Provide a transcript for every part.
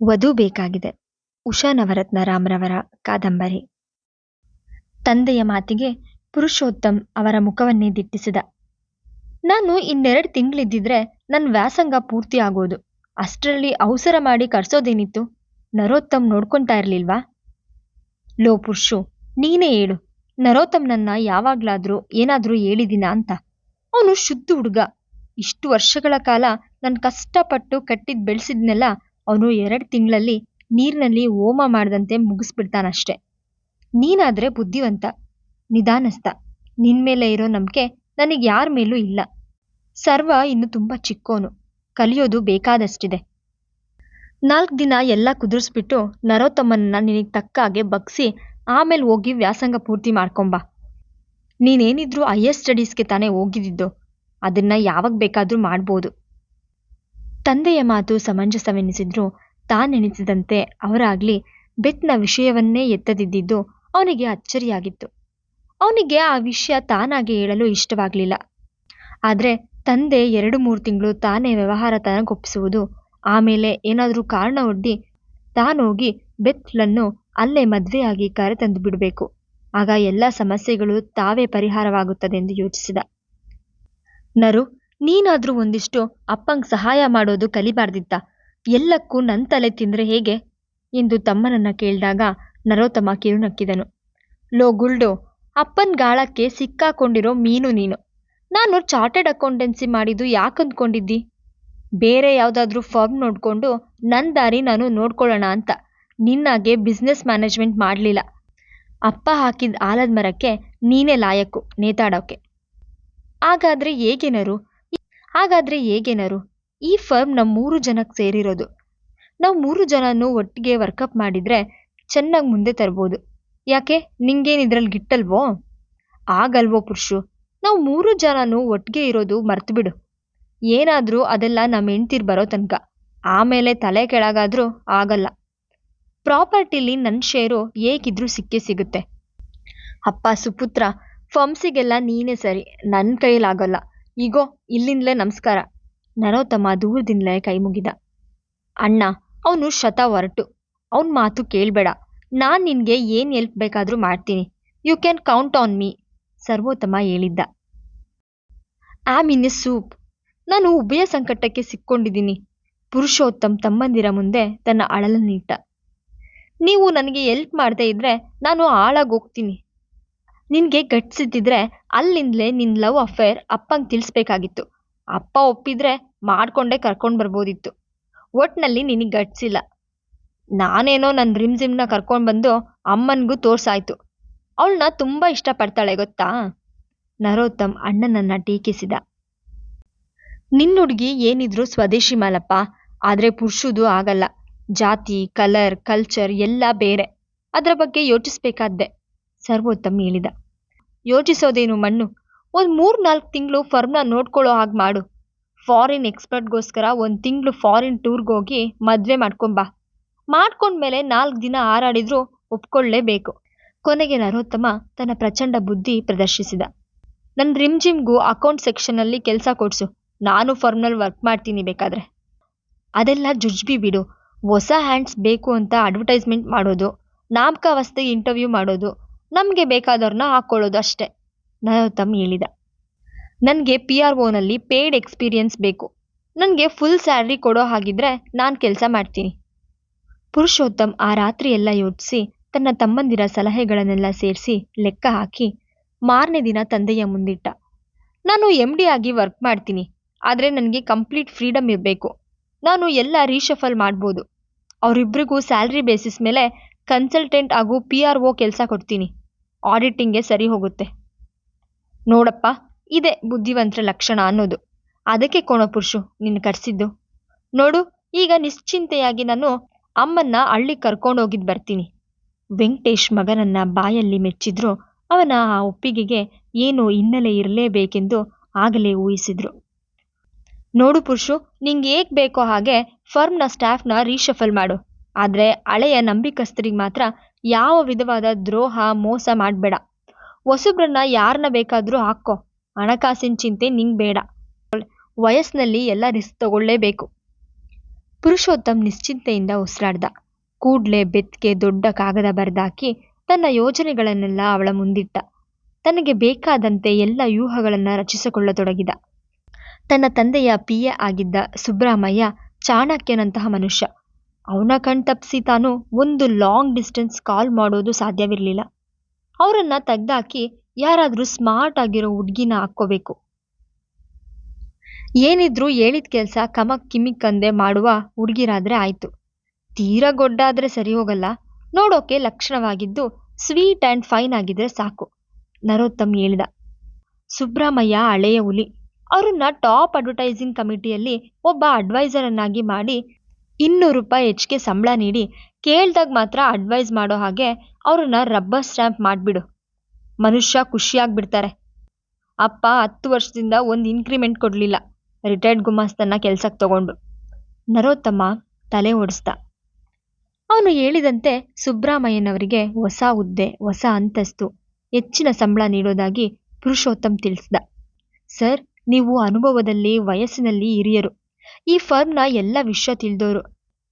ವಧು ಬೇಕಾಗಿದೆ. ಉಷಾ ನವರತ್ನ ರಾಮ್ರವರ ಕಾದಂಬರಿ. ತಂದೆಯ ಮಾತಿಗೆ ಪುರುಷೋತ್ತಮ್ ಅವರ ಮುಖವನ್ನೇ ದಿಟ್ಟಿಸಿದ. ನಾನು ಇನ್ನೆರಡು ತಿಂಗಳಿದ್ದಿದ್ರೆ ನನ್ನ ವ್ಯಾಸಂಗ ಪೂರ್ತಿ ಆಗೋದು. ಅಷ್ಟರಲ್ಲಿ ಅವಸರ ಮಾಡಿ ಕರ್ಸೋದೇನಿತ್ತು? ನರೋತ್ತಮ್ ನೋಡ್ಕೊಂತಾ ಇರ್ಲಿಲ್ವಾ? ಲೋ ಪುರುಷು, ನೀನೇ ಹೇಳು. ನರೋತ್ತಮ್ನನ್ನ ಯಾವಾಗ್ಲಾದ್ರೂ ಏನಾದ್ರೂ ಹೇಳಿದಿನ ಅಂತ. ಅವನು ಶುದ್ಧ ಹುಡುಗ. ಇಷ್ಟು ವರ್ಷಗಳ ಕಾಲ ನಾನು ಕಷ್ಟಪಟ್ಟು ಕಟ್ಟಿದ್ ಬೆಳೆಸಿದ್ನೆಲ್ಲ ಅವನು ಎರಡು ತಿಂಗಳಲ್ಲಿ ನೀರಿನಲ್ಲಿ ಹೋಮ ಮಾಡ್ದಂತೆ ಮುಗಿಸ್ಬಿಡ್ತಾನಷ್ಟೆ. ನೀನಾದ್ರೆ ಬುದ್ಧಿವಂತ, ನಿಧಾನಸ್ಥ. ನಿನ್ ಮೇಲೆ ಇರೋ ನಂಬಿಕೆ ನನಗೆ ಯಾರ ಮೇಲೂ ಇಲ್ಲ. ಸರ್ವ ಇನ್ನು ತುಂಬಾ ಚಿಕ್ಕೋನು. ಕಲಿಯೋದು ಬೇಕಾದಷ್ಟಿದೆ. ನಾಲ್ಕು ದಿನ ಎಲ್ಲ ಕುದುರಿಸ್ಬಿಟ್ಟು ನರೋತ್ತಮ್ಮನನ್ನ ನಿನಗೆ ತಕ್ಕ ಹಾಗೆ ಬಗ್ಸಿ ಆಮೇಲೆ ಹೋಗಿ ವ್ಯಾಸಂಗ ಪೂರ್ತಿ ಮಾಡ್ಕೊಂಬ. ನೀನೇನಿದ್ರು ಹೈಯರ್ ಸ್ಟಡೀಸ್ಗೆ ತಾನೇ ಹೋಗಿದ್ದಿದ್ದು ಅದನ್ನ ಯಾವಾಗ ಬೇಕಾದ್ರೂ ಮಾಡ್ಬೋದು. ತಂದೆಯ ಮಾತು ಸಮಂಜಸವೆನಿಸಿದ್ರು ತಾನೆನಿಸಿದಂತೆ ಅವರಾಗ್ಲಿ ಬೆತ್ನ ವಿಷಯವನ್ನೇ ಎತ್ತದಿದ್ದಿದ್ದು ಅವನಿಗೆ ಅಚ್ಚರಿಯಾಗಿತ್ತು. ಅವನಿಗೆ ಆ ವಿಷಯ ತಾನಾಗೆ ಹೇಳಲು ಇಷ್ಟವಾಗಲಿಲ್ಲ. ಆದರೆ ತಂದೆ ಎರಡು ಮೂರು ತಿಂಗಳು ತಾನೇ ವ್ಯವಹಾರ ತನಗೊಪ್ಪಿಸುವುದು ಆಮೇಲೆ ಏನಾದರೂ ಕಾರಣ ಒಡ್ಡಿ ತಾನೋಗಿ ಬೆತ್ಲನ್ನು ಅಲ್ಲೇ ಮದುವೆಯಾಗಿ ಕರೆತಂದು ಬಿಡಬೇಕು. ಆಗ ಎಲ್ಲ ಸಮಸ್ಯೆಗಳು ತಾವೇ ಪರಿಹಾರವಾಗುತ್ತದೆಂದು ಯೋಚಿಸಿದ. ನರು ನೀನಾದ್ರೂ ಒಂದಿಷ್ಟು ಅಪ್ಪಂಗೆ ಸಹಾಯ ಮಾಡೋದು ಕಲಿಬಾರ್ದಿತ್ತ. ಎಲ್ಲಕ್ಕೂ ನನ್ ತಲೆ ತಿಂದ್ರೆ ಹೇಗೆ? ಎಂದು ತಮ್ಮನನ್ನ ಕೇಳಿದಾಗ ನರೋತ್ತಮ ಕಿರುನಕ್ಕಿದನು. ಲೋ ಗುಲ್ಡೋ, ಅಪ್ಪನ್ ಗಾಳಕ್ಕೆ ಸಿಕ್ಕಾಕೊಂಡಿರೋ ಮೀನು ನೀನು. ನಾನು ಚಾರ್ಟೆಡ್ ಅಕೌಂಟೆನ್ಸಿ ಮಾಡಿದ್ದು ಯಾಕಂದ್ಕೊಂಡಿದ್ದಿ ಬೇರೆ ಯಾವುದಾದ್ರೂ ಫರ್ಮ್ ನೋಡ್ಕೊಂಡು ನನ್ನ ದಾರಿ ನಾನು ನೋಡ್ಕೊಳ್ಳೋಣ ಅಂತ. ನಿನ್ನಾಗೆ ಬಿಸ್ನೆಸ್ ಮ್ಯಾನೇಜ್ಮೆಂಟ್ ಮಾಡಲಿಲ್ಲ. ಅಪ್ಪ ಹಾಕಿದ ಆಲದ ಮರಕ್ಕೆ ನೀನೇ ಲಾಯಕ್ಕು ನೇತಾಡೋಕೆ. ಹಾಗಾದ್ರೆ ಹೇಗೇನರು? ಹಾಗಾದ್ರೆ ಹೇಗೇನರು ಈ ಫರ್ಮ್ ನಮ್ಮ ಮೂರು ಜನಕ್ಕೆ ಸೇರಿರೋದು. ನಾವು ಮೂರು ಜನನೂ ಒಟ್ಟಿಗೆ ವರ್ಕಪ್ ಮಾಡಿದ್ರೆ ಚೆನ್ನಾಗಿ ಮುಂದೆ ತರ್ಬೋದು. ಯಾಕೆ? ನಿಂಗೇನು ಗಿಟ್ಟಲ್ವೋ? ಆಗಲ್ವೋ ಪುರುಷು. ನಾವು ಮೂರು ಜನನೂ ಒಟ್ಟಿಗೆ ಇರೋದು ಮರ್ತುಬಿಡು ಏನಾದರೂ ಅದೆಲ್ಲ ನಮ್ಮ ಹೆಂಡ್ತಿರ್ ಬರೋ ತನಕ. ಆಮೇಲೆ ತಲೆ ಕೆಳಗಾದರೂ ಆಗಲ್ಲ. ಪ್ರಾಪರ್ಟಿಲಿ ನನ್ನ ಶೇರು ಹೇಗಿದ್ರೂ ಸಿಕ್ಕೇ ಸಿಗುತ್ತೆ. ಅಪ್ಪ ಸುಪುತ್ರ ಫಮ್ಸಿಗೆಲ್ಲ ನೀನೇ ಸರಿ. ನನ್ನ ಕೈಲಾಗಲ್ಲ. ಈಗೋ, ಇಲ್ಲಿಂದಲೇ ನಮಸ್ಕಾರ. ನರೋತ್ತಮ ದೂರದಿಂದಲೇ ಕೈ ಮುಗಿದ. ಅಣ್ಣ, ಅವನು ಶತ ಹೊರಟು. ಅವನ ಮಾತು ಕೇಳಬೇಡ. ನಾನು ನಿನಗೆ ಏನು ಎಲ್ಪ್ ಬೇಕಾದರೂ ಮಾಡ್ತೀನಿ. You can count on me Sarvottama ಹೇಳಿದ್ದ. ಆಮ್ ಇನ್ ಎ ಸೂಪ್ ನಾನು ಉಭಯ ಸಂಕಟಕ್ಕೆ ಸಿಕ್ಕೊಂಡಿದ್ದೀನಿ. ಪುರುಷೋತ್ತಮ್ ತಮ್ಮಂದಿರ ಮುಂದೆ ತನ್ನ ಅಳಲನ್ನಿಟ್ಟ. ನೀವು ನನಗೆ ಎಲ್ಪ್ ಮಾಡದೇ ಇದ್ರೆ ನಾನು ಹಾಳಾಗಿ ನಿನಗೆ ಗಟ್ಸಿದ್ದಿದ್ರೆ ಅಲ್ಲಿಂದಲೇ ನಿನ್ನ ಲವ್ ಅಫೇರ್ ಅಪ್ಪಂಗೆ ತಿಳಿಸ್ಬೇಕಾಗಿತ್ತು. ಅಪ್ಪ ಒಪ್ಪಿದ್ರೆ ಮಾಡ್ಕೊಂಡೇ ಕರ್ಕೊಂಡು ಬರ್ಬೋದಿತ್ತು. ಒಟ್ನಲ್ಲಿ ನಿನಗೆ ಗಟ್ಸಿಲ್ಲ ನಾನೇನೋ ನನ್ನ ರಿಮ್ಝಿಮ್ನ ಕರ್ಕೊಂಡು ಬಂದು ಅಮ್ಮನಿಗೂ ತೋರ್ಸಾಯ್ತು. ಅವಳನ್ನ ತುಂಬ ಇಷ್ಟಪಡ್ತಾಳೆ, ಗೊತ್ತಾ? ನರೋತ್ತಮ್ ಅಣ್ಣನನ್ನ ಟೀಕಿಸಿದ. ನಿನ್ನ ಹುಡುಗಿ ಏನಿದ್ರು ಸ್ವದೇಶಿ ಮಾಲಪ್ಪ, ಆದರೆ ಪುರುಷದು ಆಗಲ್ಲ. ಜಾತಿ, ಕಲರ್ ಕಲ್ಚರ್ ಎಲ್ಲ ಬೇರೆ. ಅದರ ಬಗ್ಗೆ ಯೋಚಿಸ್ಬೇಕಾದ್ದೆ. ಸರ್ವೋತ್ತಮ್ ಹೇಳಿದ. ಯೋಚಿಸೋದೇನು ಮಣ್ಣು? ಒಂದು ಮೂರು ನಾಲ್ಕು ತಿಂಗಳು ಫರ್ಮ್ನ ನೋಡ್ಕೊಳ್ಳೋ ಹಾಗೆ ಮಾಡು. ಫಾರಿನ್ ಎಕ್ಸ್ಪರ್ಟ್ಗೋಸ್ಕರ ಒಂದು ತಿಂಗಳು ಫಾರಿನ್ ಟೂರ್ಗೆ ಹೋಗಿ ಮದುವೆ ಮಾಡ್ಕೊಂಬಾ ಮಾಡ್ಕೊಂಡ್ಮೇಲೆ ನಾಲ್ಕು ದಿನ ಹಾರಾಡಿದ್ರೂ ಒಪ್ಕೊಳ್ಳೇಬೇಕು ಕೊನೆಗೆ ನರೋತ್ತಮ ತನ್ನ ಪ್ರಚಂಡ ಬುದ್ಧಿ ಪ್ರದರ್ಶಿಸಿದ. ನನ್ನ ರಿಮ್ಜಿಮ್ಗೂ ಅಕೌಂಟ್ ಸೆಕ್ಷನಲ್ಲಿ ಕೆಲಸ ಕೊಡಿಸು. ನಾನು ಫರ್ಮ್ನಲ್ಲಿ ವರ್ಕ್ ಮಾಡ್ತೀನಿ ಬೇಕಾದ್ರೆ. ಅದೆಲ್ಲ ಜುಜ್ಬಿ ಬಿಡು. ಹೊಸ ಹ್ಯಾಂಡ್ಸ್ ಬೇಕು ಅಂತ ಅಡ್ವರ್ಟೈಸ್ಮೆಂಟ್ ಮಾಡೋದು, ನಾಮಕಾವಸ್ಥೆ ಇಂಟರ್ವ್ಯೂ ಮಾಡೋದು ನಮಗೆ ಬೇಕಾದವ್ರನ್ನ ಹಾಕ್ಕೊಳ್ಳೋದು ಅಷ್ಟೇ ನರೋತ್ತಮ್ ಹೇಳಿದ. ನನಗೆ ಪಿ ಆರ್ ಒನಲ್ಲಿ ಪೇಯ್ಡ್ ಎಕ್ಸ್ಪೀರಿಯನ್ಸ್ ಬೇಕು. ನನಗೆ ಫುಲ್ ಸ್ಯಾಲ್ರಿ ಕೊಡೋ ಹಾಗಿದ್ರೆ ನಾನು ಕೆಲಸ ಮಾಡ್ತೀನಿ. ಪುರುಷೋತ್ತಮ್ ಆ ರಾತ್ರಿ ಎಲ್ಲ ಯೋಚಿಸಿ, ತನ್ನ ತಮ್ಮಂದಿರ ಸಲಹೆಗಳನ್ನೆಲ್ಲ ಸೇರಿಸಿ ಲೆಕ್ಕ ಹಾಕಿ ಮಾರನೇ ದಿನ ತಂದೆಯ ಮುಂದಿಟ್ಟ. ನಾನು ಎಂ ಡಿ ಆಗಿ ವರ್ಕ್ ಮಾಡ್ತೀನಿ. ಆದರೆ ನನಗೆ ಕಂಪ್ಲೀಟ್ ಫ್ರೀಡಮ್ ಇರಬೇಕು. ನಾನು ಎಲ್ಲ ರೀಶಫಲ್ ಮಾಡ್ಬೋದು. ಅವರಿಬ್ಬರಿಗೂ ಸ್ಯಾಲ್ರಿ ಬೇಸಿಸ್ ಮೇಲೆ ಕನ್ಸಲ್ಟೆಂಟ್ ಹಾಗೂ ಪಿ ಆರ್ ಒ ಕೆಲಸ ಕೊಡ್ತೀನಿ. ಆಡಿಟಿಂಗ್ಗೆ ಸರಿ ಹೋಗುತ್ತೆ. ನೋಡಪ್ಪ, ಇದೆ ಬುದ್ಧಿವಂತರ ಲಕ್ಷಣ ಅನ್ನೋದು. ಅದಕ್ಕೆ ಕೋಣ ಪುರುಷು, ನಿನ್ನ ಕರೆಸಿದ್ದು. ನೋಡು, ಈಗ ನಿಶ್ಚಿಂತೆಯಾಗಿ ನಾನು ಅಮ್ಮನ್ನ ಹಳ್ಳಿ ಕರ್ಕೊಂಡೋಗಿದ್ದು ಬರ್ತೀನಿ. ವೆಂಕಟೇಶ್ ಮಗನನ್ನ ಬಾಯಲ್ಲಿ ಮೆಚ್ಚಿದ್ರು, ಅವನ ಆ ಒಪ್ಪಿಗೆಗೆ ಏನು ಹಿನ್ನೆಲೆ ಇರಲೇಬೇಕೆಂದು ಆಗಲೇ ಊಹಿಸಿದ್ರು. ನೋಡು ಪುರುಷು, ನಿಂಗೆ ಹೇಗೆ ಬೇಕೋ ಹಾಗೆ ಫರ್ಮ್ನ ಸ್ಟಾಫ್ನ ರೀಶಫಲ್ ಮಾಡು. ಆದರೆ ಹಳೆಯ ನಂಬಿಕಸ್ಥರಿಗೆ ಮಾತ್ರ ಯಾವ ವಿಧವಾದ ದ್ರೋಹ ಮೋಸ ಮಾಡಬೇಡ. ಹೊಸಬ್ರನ್ನ ಯಾರನ್ನ ಬೇಕಾದರೂ ಹಾಕೋ. ಹಣಕಾಸಿನ ಚಿಂತೆ ನಿಂಗೆ ಬೇಡ. ವಯಸ್ಸಿನಲ್ಲಿ ಎಲ್ಲ ರಿಸ್ಕ್ ತಗೊಳ್ಳೇಬೇಕು. ಪುರುಷೋತ್ತಮ್ ನಿಶ್ಚಿಂತೆಯಿಂದ ಉಸಿರಾಡ್ದ. ಕೂಡ್ಲೆ ಬೆತ್ಗೆ ದೊಡ್ಡ ಕಾಗದ ಬರೆದಾಕಿ ತನ್ನ ಯೋಜನೆಗಳನ್ನೆಲ್ಲ ಅವಳ ಮುಂದಿಟ್ಟ. ತನಗೆ ಬೇಕಾದಂತೆ ಎಲ್ಲ ವ್ಯೂಹಗಳನ್ನು ರಚಿಸಿಕೊಳ್ಳತೊಡಗಿದ. ತನ್ನ ತಂದೆಯ ಪಿ ಎ ಆಗಿದ್ದ ಸುಬ್ರಹ್ಮಯ್ಯ ಚಾಣಕ್ಯನಂತಹ ಮನುಷ್ಯ. ಅವನ ಕಣ್ತಪ್ಪಿಸಿ ತಾನು ಒಂದು ಲಾಂಗ್ ಡಿಸ್ಟೆನ್ಸ್ ಕಾಲ್ ಮಾಡೋದು ಸಾಧ್ಯವಿರಲಿಲ್ಲ. ಅವರನ್ನು ತೆಗ್ದಾಕಿ ಯಾರಾದರೂ ಸ್ಮಾರ್ಟ್ ಆಗಿರೋ ಹುಡ್ಗಿನ ಹಾಕ್ಕೋಬೇಕು. ಏನಿದ್ರೂ ಹೇಳಿದ ಕೆಲಸ ಕಮಕ್ ಕಿಮಿಕ್ ಅಂದೆ ಮಾಡುವ ಹುಡುಗಿರಾದ್ರೆ ಆಯ್ತು. ತೀರಾ ಗೊಡ್ಡಾದ್ರೆ ಸರಿ ಹೋಗಲ್ಲ. ನೋಡೋಕೆ ಲಕ್ಷಣವಾಗಿದ್ದು ಸ್ವೀಟ್ ಆ್ಯಂಡ್ ಫೈನ್ ಆಗಿದ್ರೆ ಸಾಕು. ನರೋತ್ತಮ್ ಹೇಳಿದ. ಸುಬ್ರಹ್ಮಯ್ಯ ಹಳೆಯ ಹುಲಿ. ಅವರನ್ನ ಟಾಪ್ ಅಡ್ವರ್ಟೈಸಿಂಗ್ ಕಮಿಟಿಯಲ್ಲಿ ಒಬ್ಬ ಅಡ್ವೈಸರನ್ನಾಗಿ ಮಾಡಿ ಇನ್ನೂರು ರೂಪಾಯಿ ಹೆಚ್ಚಿಗೆ ಸಂಬಳ ನೀಡಿ ಕೇಳ್ದಾಗ ಮಾತ್ರ ಅಡ್ವೈಸ್ ಮಾಡೋ ಹಾಗೆ ಅವ್ರನ್ನ ರಬ್ಬರ್ ಸ್ಟ್ಯಾಂಪ್ ಮಾಡಿಬಿಡು. ಮನುಷ್ಯ ಖುಷಿಯಾಗ್ಬಿಡ್ತಾರೆ. ಅಪ್ಪ ಹತ್ತು ವರ್ಷದಿಂದ ಒಂದು ಇನ್ಕ್ರಿಮೆಂಟ್ ಕೊಡಲಿಲ್ಲ. ರಿಟೈರ್ಡ್ ಗುಮಾಸ್ತನ್ನ ಕೆಲ್ಸಕ್ಕೆ ತಗೊಂಡು. ನರೋತ್ತಮ ತಲೆ ಓಡಿಸ್ದ. ಅವನು ಹೇಳಿದಂತೆ ಸುಬ್ರಹ್ಮಯ್ಯನವರಿಗೆ ಹೊಸ ಹುದ್ದೆ, ಹೊಸ ಅಂತಸ್ತು, ಹೆಚ್ಚಿನ ಸಂಬಳ ನೀಡೋದಾಗಿ ಪುರುಷೋತ್ತಮ್ ತಿಳಿಸ್ದ. ಸರ್, ನೀವು ಅನುಭವದಲ್ಲಿ, ವಯಸ್ಸಿನಲ್ಲಿ ಹಿರಿಯರು. ಈ ಫರ್ಮ್ನ ಎಲ್ಲ ವಿಷಯ ತಿಳಿದವರು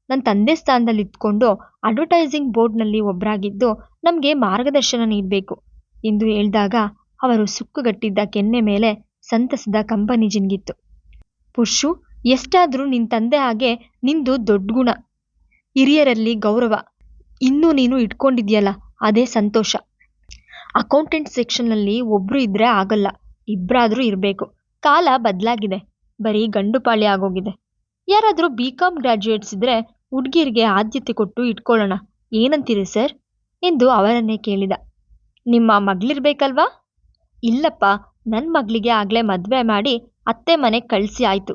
ನನ್ನ ತಂದೆ ಸ್ಥಾನದಲ್ಲಿ ಇದ್ಕೊಂಡು ಅಡ್ವರ್ಟೈಸಿಂಗ್ ಬೋರ್ಡ್ನಲ್ಲಿ ಒಬ್ಬರಾಗಿದ್ದು ನಮಗೆ ಮಾರ್ಗದರ್ಶನ ನೀಡಬೇಕು. ಎಂದು ಹೇಳಿದಾಗ ಅವರು ಸುಕ್ಕುಗಟ್ಟಿದ್ದ ಕೆನ್ನೆ ಮೇಲೆ ಸಂತಸದ ಕಂಪನಿ ಜಿನ್ಗಿತ್ತು. ಪುರುಷು ಎಷ್ಟಾದರೂ ನಿನ್ನ ತಂದೆ ಹಾಗೆ ನಿಂದು ದೊಡ್ಡ ಗುಣ. ಹಿರಿಯರಲ್ಲಿ ಗೌರವ. ಇನ್ನೂ ನೀನು ಇಟ್ಕೊಂಡಿದ್ಯಲ್ಲ, ಅದೇ ಸಂತೋಷ. ಅಕೌಂಟೆಂಟ್ ಸೆಕ್ಷನ್ನಲ್ಲಿ ಒಬ್ರು ಇದ್ರೆ ಆಗಲ್ಲ ಇಬ್ಬರಾದರೂ ಇರಬೇಕು. ಕಾಲ ಬದಲಾಗಿದೆ. ಬರೀ ಗಂಡು ಪಾಳ್ಯ ಆಗೋಗಿದೆ. ಯಾರಾದರೂ ಬಿ ಕಾಮ್ ಗ್ರಾಜ್ಯುಯೇಟ್ಸ್ ಇದ್ರೆ ಹುಡುಗಿರಿಗೆ ಆದ್ಯತೆ ಕೊಟ್ಟು ಇಟ್ಕೊಳ್ಳೋಣ. ಏನಂತೀರಿ ಸರ್? ಎಂದು ಅವರನ್ನೇ ಕೇಳಿದ. ನಿಮ್ಮ ಮಗಳಿರ್ಬೇಕಲ್ವಾ? ಇಲ್ಲಪ್ಪ ನನ್ನ ಮಗಳಿಗೆ ಆಗಲೇ ಮದುವೆ ಮಾಡಿ ಅತ್ತೆ ಮನೆ ಕಳಿಸಿ ಆಯ್ತು.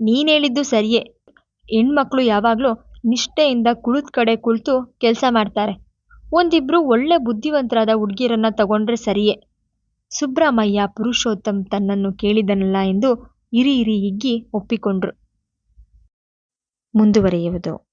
ನೀನು ಹೇಳಿದ್ದು ಸರಿಯೇ. ಹೆಣ್ಮಕ್ಳು ಯಾವಾಗಲೂ ನಿಷ್ಠೆಯಿಂದ ಕುಳಿತ ಕಡೆ ಕುಳಿತು ಕೆಲಸ ಮಾಡ್ತಾರೆ. ಒಂದಿಬ್ರು ಒಳ್ಳೆ ಬುದ್ಧಿವಂತರಾದ ಹುಡ್ಗಿರನ್ನ ತಗೊಂಡ್ರೆ ಸರಿಯೇ. ಸುಬ್ರಹ್ಮಯ್ಯ ಪುರುಷೋತ್ತಮ್ ತನ್ನನ್ನು ಕೇಳಿದನಲ್ಲ ಎಂದು ಇರಿ ಇರಿ ಹಿಗ್ಗಿ ಒಪ್ಪಿಕೊಂಡ್ರು. ಮುಂದುವರಿಯುವುದು.